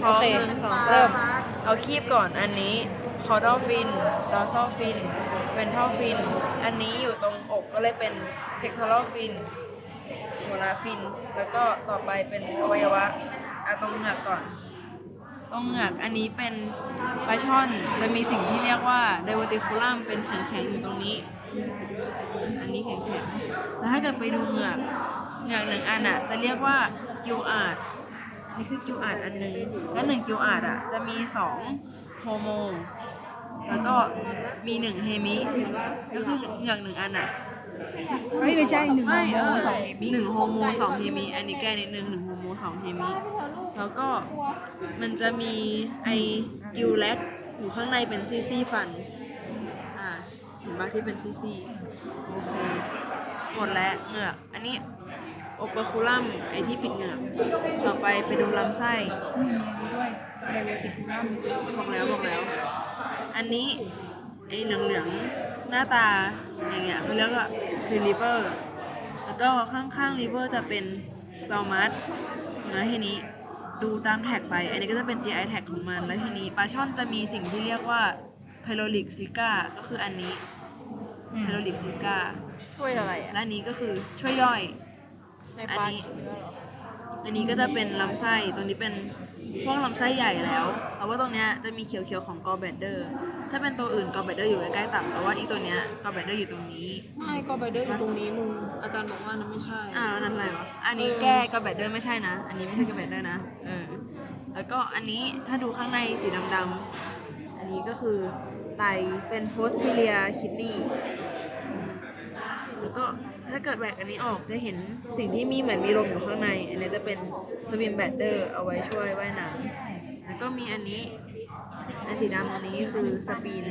พร้อมโอเคหนึ่งสองเริ่เริ่มมเอาคีบก่อนอันนี้คอร์ดอฟินดอร์ซอฟินเวนทอฟิน อันนี้อยู่ตรงอกก็เลยเป็นเพกทอรฟินหัวลาฟิน แล้วก็ต่อไปเป็นอวัยวะอะตรงเหงือกก่อน ตรงเหงือกอันนี้เป็นปลาช่อนจะมีสิ่งที่เรียกว่าไดเวอร์ติคูลัมเป็นแข็งๆอยู่ตรงนี้ อันนี้แข็งๆแล้วถ้าเกิดไปดูเหงือกเหงือกหนึ่งอันอะจะเรียกว่ากิวอาร์ด นี่คือกิวอาร์ดอันหนึ่งและหนึ่งกิวอาร์ดอะจะมีสองโฮโม แล้วก็มีหนึ่งเฮมิ ก็คือเหงือกหนึ่งอันอะเฮ้ยไม่ใช่หนึ่งไม่เออสองเอหนึ่งโฮโมสองเฮมิ อันนี้แก้นิดนึงหนึ่งโฮโมสองเฮมิ แล้วก็มันจะมีไอกิวแลกอยู่ข้างในเป็นซี่ซี่ฟัน อ่าเห็นปะที่เป็นซี่ซี่โอเค หมดแล้วเหงือกอันนี้ โอเปอร์คูลัมไอที่ปิดเหงือกต่อไปไปดูลำไส้นี่มีอันนี้ด้วยไดเวอร์ติคูลัมบอกแล้วบอกแล้ว อันนี้ไอ้เหลืองๆหน้าตาอย่างเงี้ยเขาเรียกว่าคือลิเวอร์แล้วก็ข้างๆลิเวอร์จะเป็นสตอมัสแล้วทีนี้ดูตามแท็กไป อันนี้ก็จะเป็น GI แท็กของมัน แล้วทีนี้ปลาช่อนจะมีสิ่งที่เรียกว่าไพโรลิกซิก้าก็คืออันนี้ไพโรลิกซิก้าช่วยอะไรอะและอันนี้ก็คือช่วยย่อย ในปลาอันนี้กินเนื้อเหรออันนี้ก็จะเป็นลำไส้ ตรงนี้เป็นพวกลำไส้ใหญ่แล้ว แต่ว่าตรงเนี้ยจะมีเขียวๆของกอ b บเดอร์ ถ้าเป็นตัวอื่นกอ b บเดอร์อยู่ใกล้ๆตับ แต่ว่าอีตัวเนี้ยกอ b บเดอร์อยู่ตรงนี้ ไม่ก็ไปเดอร์อยู่ตรงนี้มึง อาจารย์บอกว่านั้นไม่ใช่ อ่าแล้วนั่นอะไรวะ อันนี้เออ แก้กอ b บเดอร์ไม่ใช่นะ อันนี้ไม่ใช่กอ b บเดอร์นะ เออ แล้วก็อันนี้ถ้าดูข้างในสีดำๆ อันนี้ก็คือไตเป็น posterior kidney อืม แล้วก็ถ้าเกิดแบกอันนี้ออกจะเห็นสิ่งที่มีเหมือนมีลมอยู่ข้างใน อันนี้จะเป็นสวิมแบดเดอร์เอาไว้ช่วยว่ายน้ำแล้วก็มีอันนี้อันสีดำอันนี้คือสปีน